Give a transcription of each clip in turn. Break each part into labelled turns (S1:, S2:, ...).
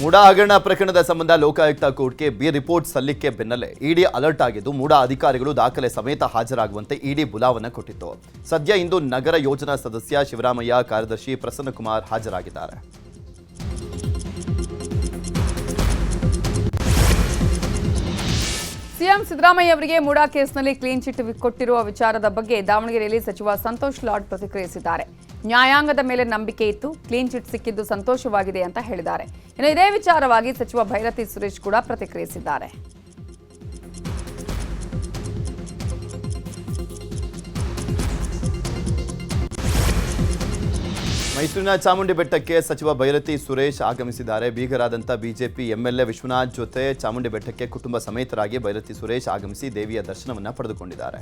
S1: ಮೂಡಾ ಹಗರಣ ಪ್ರಕರಣದ ಸಂಬಂಧ ಲೋಕಾಯುಕ್ತ ಕೋರ್ಟ್ಗೆ ಬಿ ರಿಪೋರ್ಟ್ ಸಲ್ಲಿಕೆ ಬೆನ್ನಲ್ಲೇ ಇಡಿ ಅಲರ್ಟ್ ಆಗಿದ್ದು ಮೂಡ ಅಧಿಕಾರಿಗಳು ದಾಖಲೆ ಸಮೇತ ಹಾಜರಾಗುವಂತೆ ಇಡಿ ಬುಲಾವನ್ನ ಕೊಟ್ಟಿತ್ತು. ಸದ್ಯ ಇಂದು ನಗರ ಯೋಜನಾ ಸದಸ್ಯ ಶಿವರಾಮಯ್ಯ, ಕಾರ್ಯದರ್ಶಿ ಪ್ರಸನ್ನಕುಮಾರ್ ಹಾಜರಾಗಿದ್ದಾರೆ.
S2: ಸಿಎಂ ಸಿದ್ದರಾಮಯ್ಯ ಅವರಿಗೆ ಮೂಡಾ ಕೇಸ್ನಲ್ಲಿ ಕ್ಲೀನ್ ಚಿಟ್ ಕೊಟ್ಟಿರುವ ವಿಚಾರದ ಬಗ್ಗೆ ದಾವಣಗೆರೆಯಲ್ಲಿ ಸಚಿವ ಸಂತೋಷ್ ಲಾಡ್ ಪ್ರತಿಕ್ರಿಯಿಸಿದ್ದಾರೆ. ನ್ಯಾಯಾಂಗದ ಮೇಲೆ ನಂಬಿಕೆ ಇತ್ತು ಕ್ಲೀನ್ ಚಿಟ್ ಸಿಕ್ಕಿದ್ದು ಸಂತೋಷವಾಗಿದೆ ಅಂತ ಹೇಳಿದ್ದಾರೆ. ಇನ್ನು ಇದೇ ವಿಚಾರವಾಗಿ ಸಚಿವ ಭೈರತಿ ಸುರೇಶ್ ಕೂಡ ಪ್ರತಿಕ್ರಿಯಿಸಿದ್ದಾರೆ.
S1: ಮೈಸೂರಿನ ಚಾಮುಂಡಿ ಬೆಟ್ಟಕ್ಕೆ ಸಚಿವ ಭೈರತಿ ಸುರೇಶ್ ಆಗಮಿಸಿದ್ದಾರೆ. ಬೀಗರಾದಂಥ ಬಿಜೆಪಿ ಎಂಎಲ್ಎ ವಿಶ್ವನಾಥ್ ಜೊತೆ ಚಾಮುಂಡಿ ಬೆಟ್ಟಕ್ಕೆ ಕುಟುಂಬ ಸಮೇತರಾಗಿ ಭೈರತಿ ಸುರೇಶ್ ಆಗಮಿಸಿ ದೇವಿಯ ದರ್ಶನವನ್ನು ಪಡೆದುಕೊಂಡಿದ್ದಾರೆ.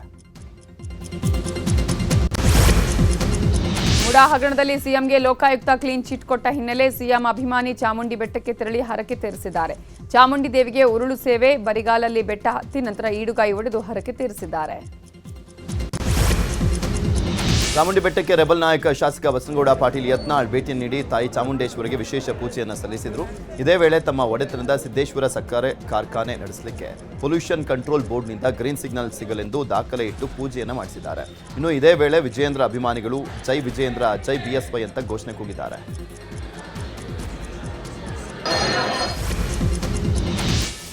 S2: ಮೂಡಾ ಹಗರಣದಲ್ಲಿ ಸಿಎಂಗೆ ಲೋಕಾಯುಕ್ತ ಕ್ಲೀನ್ ಚಿಟ್ ಕೊಟ್ಟ ಹಿನ್ನೆಲೆ ಸಿಎಂ ಅಭಿಮಾನಿ ಚಾಮುಂಡಿ ಬೆಟ್ಟಕ್ಕೆ ತೆರಳಿ ಹರಕೆ ತೀರಿಸಿದ್ದಾರೆ. ಚಾಮುಂಡಿ ದೇವಿಗೆ ಉರುಳು ಸೇವೆ, ಬರಿಗಾಲಲ್ಲಿ ಬೆಟ್ಟ ಹತ್ತಿ ನಂತರ ಈಡುಗಾಯಿ ಒಡೆದು ಹರಕೆ ತೀರಿಸಿದ್ದಾರೆ.
S1: ಚಾಮುಂಡಿ ಬೆಟ್ಟಕ್ಕೆ ರೆಬಲ್ ನಾಯಕ ಶಾಸಕ ಬಸನಗೌಡ ಪಾಟೀಲ್ ಯತ್ನಾಳ್ ಭೇಟಿ ನೀಡಿ ತಾಯಿ ಚಾಮುಂಡೇಶ್ವರಿಗೆ ವಿಶೇಷ ಪೂಜೆಯನ್ನು ಸಲ್ಲಿಸಿದರು. ಇದೇ ವೇಳೆ ತಮ್ಮ ಒಡೆತನದ ಸಿದ್ದೇಶ್ವರ ಸಕ್ಕರೆ ಕಾರ್ಖಾನೆ ನಡೆಸಲಿಕ್ಕೆ ಪೊಲ್ಯೂಷನ್ ಕಂಟ್ರೋಲ್ ಬೋರ್ಡ್ನಿಂದ ಗ್ರೀನ್ ಸಿಗ್ನಲ್ ಸಿಗಲೆಂದು ದಾಖಲೆ ಇಟ್ಟು ಪೂಜೆಯನ್ನು ಮಾಡಿಸಿದ್ದಾರೆ. ಇನ್ನು ಇದೇ ವೇಳೆ ವಿಜಯೇಂದ್ರ ಅಭಿಮಾನಿಗಳು ಜೈ ವಿಜಯೇಂದ್ರ, ಜೈ ಬಿಎಸ್ವೈ ಅಂತ ಘೋಷಣೆ ಕೂಗಿದ್ದಾರೆ.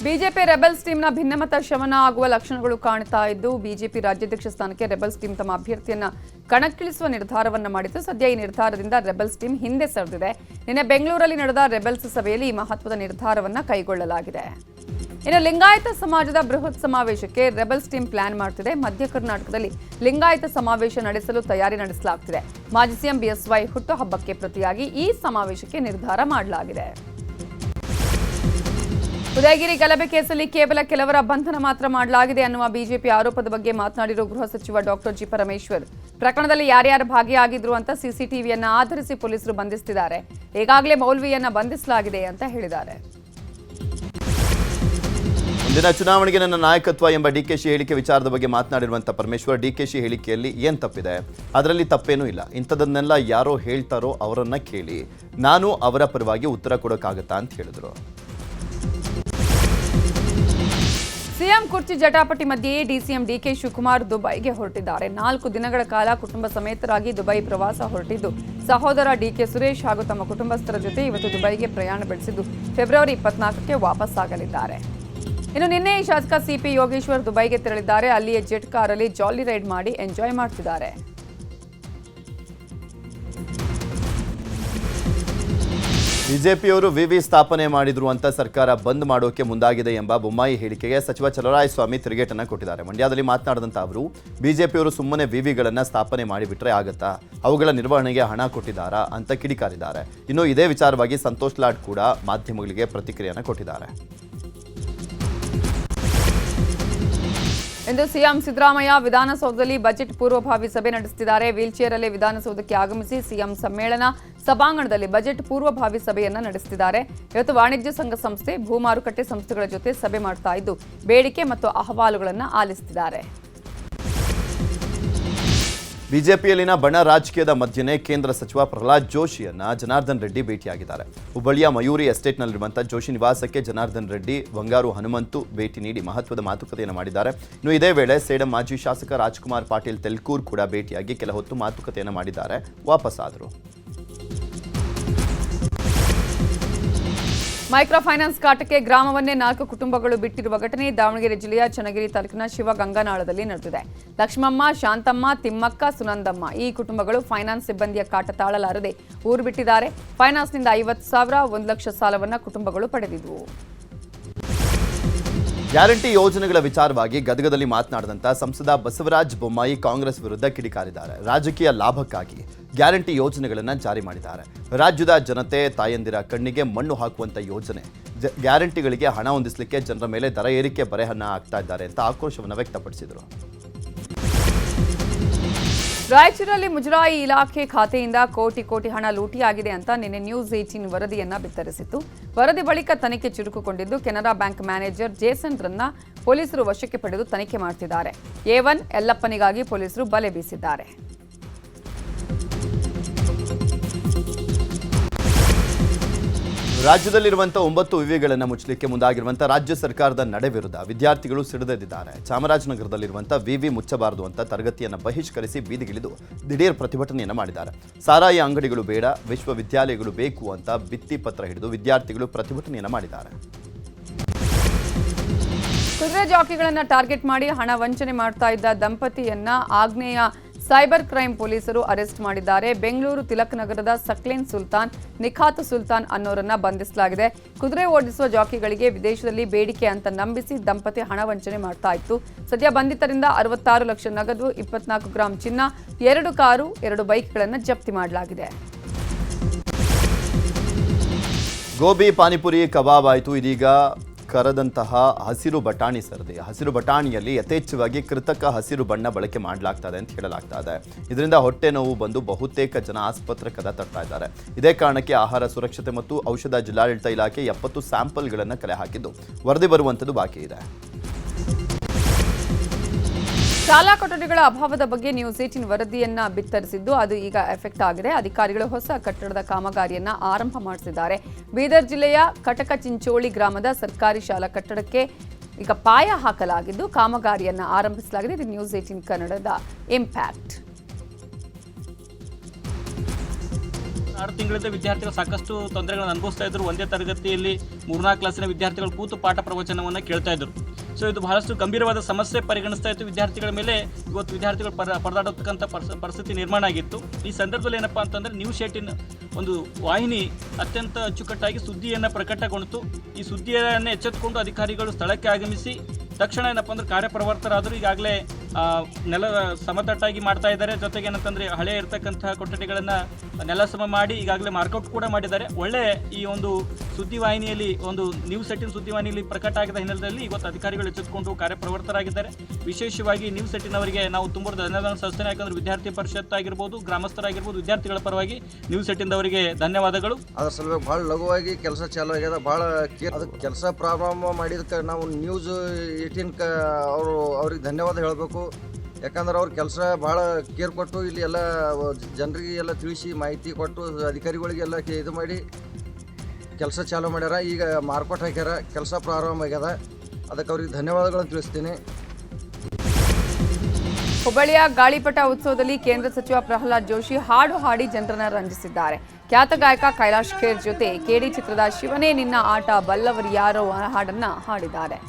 S2: ಬಿಜೆಪಿ ರೆಬೆಲ್ಸ್ ಟೀಮ್ನ ಭಿನ್ನಮತ ಶಮನ ಆಗುವ ಲಕ್ಷಣಗಳು ಕಾಣ್ತಾ ಇದ್ದು, ಬಿಜೆಪಿ ರಾಜ್ಯಾಧ್ಯಕ್ಷ ಸ್ಥಾನಕ್ಕೆ ರೆಬೆಲ್ಸ್ ಟೀಮ್ ತಮ್ಮ ಅಭ್ಯರ್ಥಿಯನ್ನ ಕಣಕ್ಕಿಳಿಸುವ ನಿರ್ಧಾರವನ್ನು ಮಾಡಿದ್ದು, ಸದ್ಯ ಈ ನಿರ್ಧಾರದಿಂದ ರೆಬೆಲ್ಸ್ ಟೀಮ್ ಹಿಂದೆ ಸರಿದಿದೆ. ನಿನ್ನೆ ಬೆಂಗಳೂರಲ್ಲಿ ನಡೆದ ರೆಬೆಲ್ಸ್ ಸಭೆಯಲ್ಲಿ ಈ ಮಹತ್ವದ ನಿರ್ಧಾರವನ್ನು ಕೈಗೊಳ್ಳಲಾಗಿದೆ. ಇನ್ನು ಲಿಂಗಾಯತ ಸಮಾಜದ ಬೃಹತ್ ಸಮಾವೇಶಕ್ಕೆ ರೆಬಲ್ಸ್ ಟೀಮ್ ಪ್ಲಾನ್ ಮಾಡ್ತಿದೆ. ಮಧ್ಯ ಕರ್ನಾಟಕದಲ್ಲಿ ಲಿಂಗಾಯತ ಸಮಾವೇಶ ನಡೆಸಲು ತಯಾರಿ ನಡೆಸಲಾಗುತ್ತಿದೆ ಮಾಜಿ ಸಿಎಂ ಬಿಎಸ್ವೈ ಹುಟ್ಟುಹಬ್ಬಕ್ಕೆ ಪ್ರತಿಯಾಗಿ ಈ ಸಮಾವೇಶಕ್ಕೆ ನಿರ್ಧಾರ ಮಾಡಲಾಗಿದೆ. ಉದಯಗಿರಿ ಗಲಭೆ ಕೇಸಲ್ಲಿ ಕೇವಲ ಕೆಲವರ ಬಂಧನ ಮಾತ್ರ ಮಾಡಲಾಗಿದೆ ಅನ್ನುವ ಬಿಜೆಪಿ ಆರೋಪದ ಬಗ್ಗೆ ಮಾತನಾಡಿರುವ ಗೃಹ ಸಚಿವ ಡಾಕ್ಟರ್ ಜಿ ಪರಮೇಶ್ವರ್. ಪ್ರಕರಣದಲ್ಲಿ ಯಾರ್ಯಾರು ಭಾಗಿಯಾಗಿದ್ರು ಅಂತ ಸಿಸಿಟಿವಿಯನ್ನು ಆಧರಿಸಿ ಪೊಲೀಸರು ಬಂಧಿಸುತ್ತಿದ್ದಾರೆ ಈಗಾಗಲೇ ಮೌಲ್ವಿಯನ್ನ ಬಂಧಿಸಲಾಗಿದೆ ಅಂತ ಹೇಳಿದ್ದಾರೆ.
S1: ಮುಂದಿನ ಚುನಾವಣೆಗೆ ನನ್ನ ನಾಯಕತ್ವ ಎಂಬ ಡಿಕೆಶಿ ಹೇಳಿಕೆ ವಿಚಾರದ ಬಗ್ಗೆ ಮಾತನಾಡಿರುವಂಥ ಪರಮೇಶ್ವರ್ ಡಿಕೆಶಿ ಹೇಳಿಕೆಯಲ್ಲಿ ಏನು ತಪ್ಪಿದೆ? ಅದರಲ್ಲಿ ತಪ್ಪೇನೂ ಇಲ್ಲ. ಇಂಥದನ್ನೆಲ್ಲ ಯಾರೋ ಹೇಳ್ತಾರೋ ಅವರನ್ನ ಕೇಳಿ. ನಾನು ಅವರ ಪರವಾಗಿ ಉತ್ತರ ಕೊಡೋಕ್ಕಾಗತ್ತಾ ಅಂತ ಹೇಳಿದ್ರು.
S2: ಸಿಎಂ ಕುರ್ಚಿ ಜಟಾಪಟಿ ಮಧ್ಯೆಯೇ ಡಿಸಿಎಂ ಡಿಕೆ ಶಿವಕುಮಾರ್ ದುಬೈಗೆ ಹೊರಟಿದ್ದಾರೆ. ನಾಲ್ಕು ದಿನಗಳ ಕಾಲ ಕುಟುಂಬ ಸಮೇತರಾಗಿ ದುಬೈ ಪ್ರವಾಸ ಹೊರಟಿದ್ದು, ಸಹೋದರ ಡಿಕೆ ಸುರೇಶ್ ಹಾಗೂ ತಮ್ಮ ಕುಟುಂಬಸ್ಥರ ಜೊತೆ ಇವತ್ತು ದುಬೈಗೆ ಪ್ರಯಾಣ ಬೆಳೆಸಿದ್ದು, ಫೆಬ್ರವರಿ ಇಪ್ಪತ್ನಾಲ್ಕಕ್ಕೆ ವಾಪಸ್ಸಾಗಲಿದ್ದಾರೆ ಇನ್ನು ನಿನ್ನೆ ಶಾಸಕ ಸಿಪಿ ಯೋಗೇಶ್ವರ್ ದುಬೈಗೆ ತೆರಳಿದ್ದಾರೆ. ಅಲ್ಲಿಯ ಜೆಟ್ ಕಾರಲ್ಲಿ ಜಾಲಿ ರೈಡ್ ಮಾಡಿ ಎಂಜಾಯ್ ಮಾಡ್ತಿದ್ದಾರೆ.
S1: ಬಿಜೆಪಿಯವರು ವಿವಿ ಸ್ಥಾಪನೆ ಮಾಡಿದ್ರು ಅಂತ ಸರ್ಕಾರ ಬಂದ್ ಮಾಡೋಕೆ ಮುಂದಾಗಿದೆ ಎಂಬ ಬೊಮ್ಮಾಯಿ ಹೇಳಿಕೆಗೆ ಸಚಿವ ಚಲರಾಯಸ್ವಾಮಿ ತಿರುಗೇಟನ್ನು ಕೊಟ್ಟಿದ್ದಾರೆ. ಮಂಡ್ಯದಲ್ಲಿ ಮಾತನಾಡಿದಂಥ ಅವರು, ಬಿಜೆಪಿಯವರು ಸುಮ್ಮನೆ ವಿವಿಗಳನ್ನ ಸ್ಥಾಪನೆ ಮಾಡಿಬಿಟ್ರೆ ಆಗತ್ತಾ? ಅವುಗಳ ನಿರ್ವಹಣೆಗೆ ಹಣ ಕೊಟ್ಟಿದ್ದಾರಾ ಅಂತ ಕಿಡಿಕಾರಿದ್ದಾರೆ. ಇನ್ನು ಇದೇ ವಿಚಾರವಾಗಿ ಸಂತೋಷ್ ಲಾಡ್ ಕೂಡ ಮಾಧ್ಯಮಗಳಿಗೆ ಪ್ರತಿಕ್ರಿಯೆಯನ್ನು ಕೊಟ್ಟಿದ್ದಾರೆ.
S2: ಇಂದು ಸಿಎಂ ಸಿದ್ದರಾಮಯ್ಯ ವಿಧಾನಸೌಧದಲ್ಲಿ ಬಜೆಟ್ ಪೂರ್ವಭಾವಿ ಸಭೆ ನಡೆಸುತ್ತಿದ್ದಾರೆ. ವೀಲ್ಚೇರಲ್ಲೇ ವಿಧಾನಸೌಧಕ್ಕೆ ಆಗಮಿಸಿ ಸಿಎಂ ಸಮ್ಮೇಳನ ಸಭಾಂಗಣದಲ್ಲಿ ಬಜೆಟ್ ಪೂರ್ವಭಾವಿ ಸಭೆಯನ್ನ ನಡೆಸುತ್ತಿದ್ದಾರೆ. ಇವತ್ತು ವಾಣಿಜ್ಯ ಸಂಘ ಸಂಸ್ಥೆ, ಭೂ ಮಾರುಕಟ್ಟೆ ಸಂಸ್ಥೆಗಳ ಜೊತೆ ಸಭೆ ಮಾಡ್ತಾ ಇದ್ದು, ಬೇಡಿಕೆ ಮತ್ತು ಅಹವಾಲುಗಳನ್ನು ಆಲಿಸುತ್ತಿದ್ದಾರೆ.
S1: ಬಿಜೆಪಿಯಲ್ಲಿನ ಬಣ ರಾಜಕೀಯದ ಮಧ್ಯೆನೇ ಕೇಂದ್ರ ಸಚಿವ ಪ್ರಹ್ಲಾದ್ ಜೋಶಿಯನ್ನ ಜನಾರ್ದನ್ ರೆಡ್ಡಿ ಭೇಟಿಯಾಗಿದ್ದಾರೆ. ಹುಬ್ಬಳ್ಳಿಯ ಮಯೂರಿ ಎಸ್ಟೇಟ್ನಲ್ಲಿರುವಂಥ ಜೋಶಿ ನಿವಾಸಕ್ಕೆ ಜನಾರ್ದನ್ ರೆಡ್ಡಿ, ಬಂಗಾರು ಹನುಮಂತು ಭೇಟಿ ನೀಡಿ ಮಹತ್ವದ ಮಾತುಕತೆಯನ್ನು ಮಾಡಿದ್ದಾರೆ. ಇನ್ನು ಇದೇ ವೇಳೆ ಸೇಡಂ ಮಾಜಿ ಶಾಸಕ ರಾಜ್ಕುಮಾರ್ ಪಾಟೀಲ್ ತೆಲ್ಕೂರ್ ಕೂಡ ಭೇಟಿಯಾಗಿ ಕೆಲ ಹೊತ್ತು ಮಾತುಕತೆಯನ್ನು ಮಾಡಿದ್ದಾರೆ. ವಾಪಸ್ಸಾದರು.
S2: ಮೈಕ್ರೋ ಫೈನಾನ್ಸ್ ಕಾಟಕ್ಕೆ ಗ್ರಾಮವನ್ನೇ ನಾಲ್ಕು ಕುಟುಂಬಗಳು ಬಿಟ್ಟಿರುವ ಘಟನೆ ದಾವಣಗೆರೆ ಜಿಲ್ಲೆಯ ಚನ್ನಗಿರಿ ತಾಲೂಕಿನ ಶಿವಗಂಗನಾಳದಲ್ಲಿ ನಡೆದಿದೆ. ಲಕ್ಷ್ಮಮ್ಮ, ಶಾಂತಮ್ಮ, ತಿಮ್ಮಕ್ಕ, ಸುನಂದಮ್ಮ ಈ ಕುಟುಂಬಗಳು ಫೈನಾನ್ಸ್ ಸಿಬ್ಬಂದಿಯ ಕಾಟ ತಾಳಲಾರದೆ ಊರು ಬಿಟ್ಟಿದ್ದಾರೆ. ಫೈನಾನ್ಸ್ನಿಂದ ಐವತ್ತು ಸಾವಿರ, ಒಂದು ಲಕ್ಷ ಸಾಲವನ್ನು ಕುಟುಂಬಗಳು ಪಡೆದಿದ್ವು.
S1: ಗ್ಯಾರಂಟಿ ಯೋಜನೆಗಳ ವಿಚಾರವಾಗಿ ಗದಗದಲ್ಲಿ ಮಾತನಾಡಿದಂಥ ಸಂಸದ ಬಸವರಾಜ ಬೊಮ್ಮಾಯಿ ಕಾಂಗ್ರೆಸ್ ವಿರುದ್ಧ ಕಿಡಿಕಾರಿದ್ದಾರೆ. ರಾಜಕೀಯ ಲಾಭಕ್ಕಾಗಿ ಗ್ಯಾರಂಟಿ ಯೋಜನೆಗಳನ್ನು ಜಾರಿ ಮಾಡಿದ್ದಾರೆ. ರಾಜ್ಯದ ಜನತೆ, ತಾಯಂದಿರ ಕಣ್ಣಿಗೆ ಮಣ್ಣು ಹಾಕುವಂಥ ಯೋಜನೆ. ಗ್ಯಾರಂಟಿಗಳಿಗೆ ಹಣ ಹೊಂದಿಸಲಿಕ್ಕೆ ಜನರ ಮೇಲೆ ದರ ಏರಿಕೆ ಬರೆಹನ್ನ ಆಗ್ತಾ ಇದ್ದಾರೆ ಅಂತ ಆಕ್ರೋಶವನ್ನು ವ್ಯಕ್ತಪಡಿಸಿದರು.
S2: ರಾಯಚೂರಲ್ಲಿ ಮುಜರಾಯಿ ಇಲಾಖೆ ಖಾತೆಯಿಂದ ಕೋಟಿ ಕೋಟಿ ಹಣ ಲೂಟಿಯಾಗಿದೆ ಅಂತ ನಿನ್ನೆ ನ್ಯೂಸ್ ಏಟೀನ್ ವರದಿಯನ್ನ ಬಿತ್ತರಿಸಿತ್ತು. ವರದಿ ಬಳಿಕ ತನಿಖೆ ಚುರುಕುಗೊಂಡಿದ್ದು ಕೆನರಾ ಬ್ಯಾಂಕ್ ಮ್ಯಾನೇಜರ್ ಜೇಸನ್ ರನ್ನ ಪೊಲೀಸರು ವಶಕ್ಕೆ ಪಡೆದು ತನಿಖೆ ಮಾಡ್ತಿದ್ದಾರೆ. ಎ ಒನ್ ಯಲ್ಲಪ್ಪನಿಗಾಗಿ ಪೊಲೀಸರು ಬಲೆ ಬೀಸಿದ್ದಾರೆ.
S1: ರಾಜ್ಯದಲ್ಲಿರುವಂಥ ಒಂಬತ್ತು ವಿವಿಗಳನ್ನು ಮುಚ್ಚಲಿಕ್ಕೆ ಮುಂದಾಗಿರುವಂಥ ರಾಜ್ಯ ಸರ್ಕಾರದ ನಡೆ ವಿರುದ್ಧ ವಿದ್ಯಾರ್ಥಿಗಳು ಸಿಡಿದೆದ್ದಿದ್ದಾರೆ. ಚಾಮರಾಜನಗರದಲ್ಲಿರುವಂಥ ವಿವಿ ಮುಚ್ಚಬಾರದು ಅಂತ ತರಗತಿಯನ್ನು ಬಹಿಷ್ಕರಿಸಿ ಬೀದಿಗಿಳಿದು ದಿಢೀರ್ ಪ್ರತಿಭಟನೆಯನ್ನು ಮಾಡಿದ್ದಾರೆ. ಸಾರಾಯಿ ಅಂಗಡಿಗಳು ಬೇಡ, ವಿಶ್ವವಿದ್ಯಾಲಯಗಳು ಬೇಕು ಅಂತ ಭಿತ್ತಿ ಪತ್ರ ಹಿಡಿದು ವಿದ್ಯಾರ್ಥಿಗಳು ಪ್ರತಿಭಟನೆಯನ್ನು ಮಾಡಿದ್ದಾರೆ.
S2: ಕುದುರೆ ಜಾಕಿಗಳನ್ನು ಟಾರ್ಗೆಟ್ ಮಾಡಿ ಹಣ ವಂಚನೆ ಮಾಡ್ತಾ ಇದ್ದ ದಂಪತಿಯನ್ನ ಆಗ್ನೇಯ ಸೈಬರ್ ಕ್ರೈಂ ಪೊಲೀಸರು ಅರೆಸ್ಟ್ ಮಾಡಿದ್ದಾರೆ. ಬೆಂಗಳೂರು ತಿಲಕ್ ನಗರದ ಸಕ್ಲೇನ್ ಸುಲ್ತಾನ್, ನಿಖಾತ್ ಸುಲ್ತಾನ್ ಅನ್ನೋರನ್ನ ಬಂಧಿಸಲಾಗಿದೆ. ಕುದುರೆ ಓಡಿಸುವ ಜಾಕಿಗಳಿಗೆ ವಿದೇಶದಲ್ಲಿ ಬೇಡಿಕೆ ಅಂತ ನಂಬಿಸಿ ದಂಪತಿ ಹಣ ವಂಚನೆ ಮಾಡ್ತಾ ಇತ್ತು. ಸದ್ಯ ಬಂಧಿತರಿಂದ ಅರವತ್ತಾರು ಲಕ್ಷ ನಗದು, ಇಪ್ಪತ್ನಾಲ್ಕು ಗ್ರಾಂ ಚಿನ್ನ, ಎರಡು ಕಾರು, ಎರಡು ಬೈಕ್ಗಳನ್ನು ಜಪ್ತಿ ಮಾಡಲಾಗಿದೆ.
S1: ಗೋಬಿ ಪಾನಿಪುರಿ ಕಬಾಬ್ ಆಯಿತು. ಇದೀಗ ಕರದಂತಹ ಹಸಿರು ಬಟಾಣಿ ಸರದಿ. ಹಸಿರು ಬಟಾಣಿಯಲ್ಲಿ ಯಥೇಚ್ಛವಾಗಿ ಕೃತಕ ಹಸಿರು ಬಣ್ಣ ಬಳಕೆ ಮಾಡಲಾಗ್ತದೆ ಅಂತ ಹೇಳಲಾಗ್ತಾ ಇದೆ ಇದರಿಂದ ಹೊಟ್ಟೆ ನೋವು ಬಂದು ಬಹುತೇಕ ಜನ ಆಸ್ಪತ್ರೆ ಕದ ತಟ್ತಾ ಇದ್ದಾರೆ. ಇದೇ ಕಾರಣಕ್ಕೆ ಆಹಾರ ಸುರಕ್ಷತೆ ಮತ್ತು ಔಷಧ ಜಿಲ್ಲಾಡಳಿತ ಇಲಾಖೆ ಎಪ್ಪತ್ತು ಸ್ಯಾಂಪಲ್ಗಳನ್ನು ಕಲೆ ಹಾಕಿದ್ದು. ವರದಿ ಬರುವಂಥದ್ದು ಬಾಕಿ ಇದೆ.
S2: ಶಾಲಾ ಕೊಠಡಿಗಳ ಅಭಾವದ ಬಗ್ಗೆ ನ್ಯೂಸ್ ಏಟಿನ್ ವರದಿಯನ್ನ ಬಿತ್ತರಿಸಿದ್ದು, ಅದು ಈಗ ಎಫೆಕ್ಟ್ ಆಗಿದೆ. ಅಧಿಕಾರಿಗಳು ಹೊಸ ಕಟ್ಟಡದ ಕಾಮಗಾರಿಯನ್ನ ಆರಂಭ ಮಾಡಿಸಿದ್ದಾರೆ. ಬೀದರ್ ಜಿಲ್ಲೆಯ ಕಟಕ ಚಿಂಚೋಳಿ ಗ್ರಾಮದ ಸರ್ಕಾರಿ ಶಾಲಾ ಕಟ್ಟಡಕ್ಕೆ ಈಗ ಪಾಯ ಹಾಕಲಾಗಿದ್ದು, ಕಾಮಗಾರಿಯನ್ನ ಆರಂಭಿಸಲಾಗಿದೆ. ಇದು ನ್ಯೂಸ್ ಏಟಿನ್ ಕನ್ನಡದ ಇಂಪ್ಯಾಕ್ಟ್
S3: ಆರು ತಿಂಗಳಿಂದ ವಿದ್ಯಾರ್ಥಿಗಳು ಸಾಕಷ್ಟು ತೊಂದರೆಗಳನ್ನು ಅನುಭವಿಸ್ತಾ ಇದ್ರು. ಒಂದೇ ತರಗತಿಯಲ್ಲಿ ಮೂರ್ನಾಲ್ಕು ಕ್ಲಾಸಿನ ವಿದ್ಯಾರ್ಥಿಗಳು ಕೂತು ಪಾಠ ಪ್ರವಚನವನ್ನು ಕೇಳ್ತಾ ಇದ್ರು. ಸೊ ಇದು ಬಹಳಷ್ಟು ಗಂಭೀರವಾದ ಸಮಸ್ಯೆ ಪರಿಗಣಿಸ್ತಾ ಇತ್ತು ವಿದ್ಯಾರ್ಥಿಗಳ ಮೇಲೆ. ಇವತ್ತು ವಿದ್ಯಾರ್ಥಿಗಳು ಪರ, ಪರದಾಡತಕ್ಕಂಥ ಪರಿಸ್, ಪರಿಸ್ಥಿತಿ ನಿರ್ಮಾಣ ಆಗಿತ್ತು. ಈ ಸಂದರ್ಭದಲ್ಲಿ ಏನಪ್ಪ ಅಂತಂದ್ರೆ ನ್ಯೂಸ್ ಏಟಿನ್ ಒಂದು ವಾಹಿನಿ ಅತ್ಯಂತ ಅಚ್ಚುಕಟ್ಟಾಗಿ ಸುದ್ದಿಯನ್ನು ಪ್ರಕಟಗೊಂಡಿತು. ಈ ಸುದ್ದಿಯನ್ನು ಎಚ್ಚೆತ್ತುಕೊಂಡು ಅಧಿಕಾರಿಗಳು ಸ್ಥಳಕ್ಕೆ ಆಗಮಿಸಿ, ತಕ್ಷಣ ಏನಪ್ಪ ಅಂದ್ರೆ ಕಾರ್ಯಪ್ರವರ್ತರಾದರೂ ಈಗಾಗಲೇ ನೆಲ ಸಮತಟ್ಟಾಗಿ ಮಾಡ್ತಾ ಇದ್ದಾರೆ. ಜೊತೆಗೆ ಏನಂತಂದ್ರೆ ಹಳೆ ಇರತಕ್ಕಂತಹ ಕೊಠಡಿಗಳನ್ನು ನೆಲ ಸಮ ಮಾಡಿ ಈಗಾಗಲೇ ಮಾರ್ಕೌಟ್ ಕೂಡ ಮಾಡಿದ್ದಾರೆ. ಒಳ್ಳೆ ಈ ಒಂದು ಸುದ್ದಿವಾಹಿನಿಯಲ್ಲಿ ಒಂದು ನ್ಯೂಸ್ ಸೆಟ್ಟಿನ ಸುದ್ದಿವಾಹಿನಿಯಲ್ಲಿ ಪ್ರಕಟ ಆಗಿದ ಹಿನ್ನೆಲೆಯಲ್ಲಿ ಇವತ್ತು ಅಧಿಕಾರಿಗಳು ಎಚ್ಚೆತ್ತುಕೊಂಡು ಕಾರ್ಯಪ್ರವರ್ತರಾಗಿದ್ದಾರೆ. ವಿಶೇಷವಾಗಿ ನ್ಯೂಸ್ ಸೆಟ್ಟಿನವರಿಗೆ ನಾವು ತುಂಬ ಧನ್ಯವಾದ ಸಲ್ಲಿಸ್ತೇನೆ. ಯಾಕಂದ್ರೆ ವಿದ್ಯಾರ್ಥಿ ಪರಿಷತ್ ಆಗಿರ್ಬೋದು, ಗ್ರಾಮಸ್ಥರಾಗಿರ್ಬೋದು, ವಿದ್ಯಾರ್ಥಿಗಳ ಪರವಾಗಿ ನ್ಯೂಸ್ ಸೆಟ್ಟಿನವರಿಗೆ ಧನ್ಯವಾದಗಳು.
S4: ಅದರ ಸಲುವಾಗಿ ಭಾಳ ಲಘುವಾಗಿ ಕೆಲಸ ಚಾಲು ಆಗ್ಯದ. ಭಾಳ ಅದಕ್ಕೆ ಕೆಲಸ ಪ್ರಾರಂಭ ಮಾಡಿದಕ್ಕೆ ನಾವು ನ್ಯೂಸ್ ಏಟೀನ್ ಅವರು ಅವ್ರಿಗೆ ಧನ್ಯವಾದ ಹೇಳಬೇಕು. ಯಾಕಂದ್ರೆ ಅವ್ರ ಕೆಲಸ ಭಾಳ ಕೇರ್ ಕೊಟ್ಟು ಇಲ್ಲಿ ಎಲ್ಲ ಜನರಿಗೆ ಎಲ್ಲ ತಿಳಿಸಿ ಮಾಹಿತಿ ಕೊಟ್ಟು ಅಧಿಕಾರಿಗಳಿಗೆಲ್ಲ ಇದು ಮಾಡಿ ಕೆಲಸ ಚಾಲೂ ಮಾಡ್ಯಾರ. ಈಗ ಮಾರ್ಪಾಟ್ ಹಾಕ್ಯಾರ, ಕೆಲಸ ಪ್ರಾರಂಭ ಆಗ್ಯದ. ಅದಕ್ಕೆ ಅವ್ರಿಗೆ ಧನ್ಯವಾದಗಳನ್ನು ತಿಳಿಸ್ತೀನಿ.
S2: ಹುಬ್ಬಳ್ಳಿಯ ಗಾಳಿಪಟ ಉತ್ಸವದಲ್ಲಿ ಕೇಂದ್ರ ಸಚಿವ ಪ್ರಹ್ಲಾದ್ ಜೋಶಿ ಹಾಡು ಹಾಡಿ ಜನರನ್ನ ರಂಜಿಸಿದ್ದಾರೆ. ಖ್ಯಾತ ಗಾಯಕ ಕೈಲಾಶ್ ಖೇರ್ ಜೊತೆ ಕೆಡಿ ಚಿತ್ರದ ಶಿವನೇ ನಿನ್ನ ಆಟ ಬಲ್ಲವರು ಯಾರೋ ಹಾಡನ್ನ ಹಾಡಿದ್ದಾರೆ.